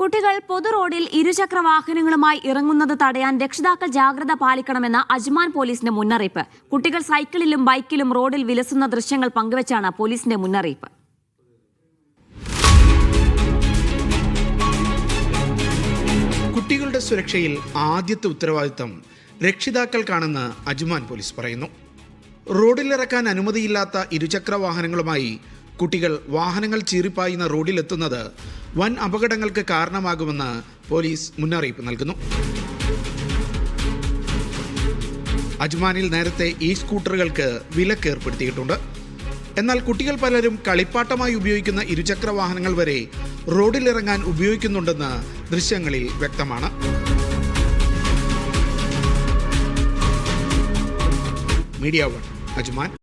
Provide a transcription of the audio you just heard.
കുട്ടികൾ പൊതു റോഡിൽ ഇരുചക്ര വാഹനങ്ങളുമായി ഇറങ്ങുന്നത് തടയാൻ രക്ഷിതാക്കൾ ജാഗ്രത പാലിക്കണമെന്ന അജ്മാൻ പോലീസിന്റെ മുന്നറിയിപ്പ്. കുട്ടികൾ സൈക്കിളിലും ബൈക്കിലും റോഡിൽ വിലസുന്ന ദൃശ്യങ്ങൾ പങ്കുവച്ചാണ് പോലീസിന്റെ മുന്നറിയിപ്പ്. കുട്ടികളുടെ സുരക്ഷയിൽ ആദ്യത്തെ ഉത്തരവാദിത്തം രക്ഷിതാക്കൾക്കാണെന്ന് അജ്മാൻ പോലീസ് പറയുന്നു. റോഡിലിറക്കാൻ അനുമതിയില്ലാത്ത ഇരുചക്ര വാഹനങ്ങളുമായി കുട്ടികൾ വാഹനങ്ങൾ ചീറിപ്പായുന്ന റോഡിലെത്തുന്നത് വൻ അപകടങ്ങൾക്ക് കാരണമാകുമെന്ന് പോലീസ് മുന്നറിയിപ്പ് നൽകുന്നു. അജ്മാനിൽ നേരത്തെ ഈ സ്കൂട്ടറുകൾക്ക് വിലക്ക് ഏർപ്പെടുത്തിയിട്ടുണ്ട്. എന്നാൽ കുട്ടികൾ പലരും കളിപ്പാട്ടമായി ഉപയോഗിക്കുന്ന ഇരുചക്ര വാഹനങ്ങൾ വരെ റോഡിലിറങ്ങാൻ ഉപയോഗിക്കുന്നുണ്ടെന്ന് ദൃശ്യങ്ങളിൽ വ്യക്തമാണ്. Media one Ajman.